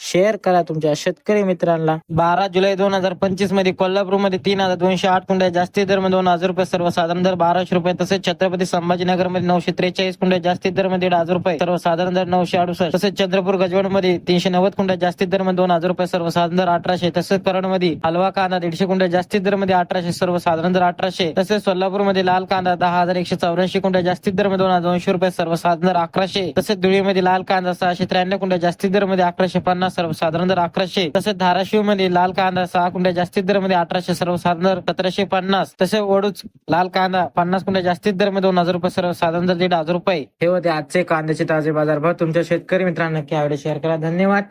Share करा तुमच्या शेतकरी मित्रांना. बारा जुलै दोन हजार पंचवीसमध्ये कोल्हापूरमध्ये तीन हजार दोनशे आठ कुंड्या जास्तीत दर दोन हजार रुपये सर्वसाधारण दर बाराशे रुपये तसेच छत्रपती संभाजीनगरमध्ये नऊशे त्रेचाळीस कुंड्या जास्तीत दरमध्ये दीड हजार रुपये सर्वसाधारण दर नऊशे अडुसष्ट तसेच चंद्रपूर गजवडमध्ये तीनशे नव्वद कुंड्या जास्तीत दरमध्ये दोन हजार रुपये सर्वसाधारण दर अठराशे तसेच करडमध्ये हलवा कांदा दीडशे कुंड्या जास्तीत दरमध्ये अठराशे सर्वसाधारण दर अठराशे तसेच सोलापूरमध्ये लाल कांदा दहा हजार एकशे चौऱ्याऐंशी कुंड्या जास्तीत दरमध्ये दोन हजार दोनशे रुपये सर्वसाधारण दर अकराशे तसेच धुळीमध्ये लाल कांदा सहाशे त्र्याण्णव कुंड्या जास्तीत दरमध्ये अकराशे पन्नास सर्वसाधारण दर अकराशे तसेच धाराशिवमध्ये लाल कांदा सहा कुंड्या जास्तीत दरमध्ये अठराशे सर्वसाधारण दर सतराशे पन्नास तसेच वडूच लाल कांदा पन्नास कुंड्या जास्तीत दरमध्ये दोन हजार रुपये सर्वसाधारण दर दीड हजार रुपये. हे होते आजचे कांद्याचे ताजे बाजार भाव. तुमच्या शेतकरी मित्रांना नक्की आवडे शेअर करा. धन्यवाद.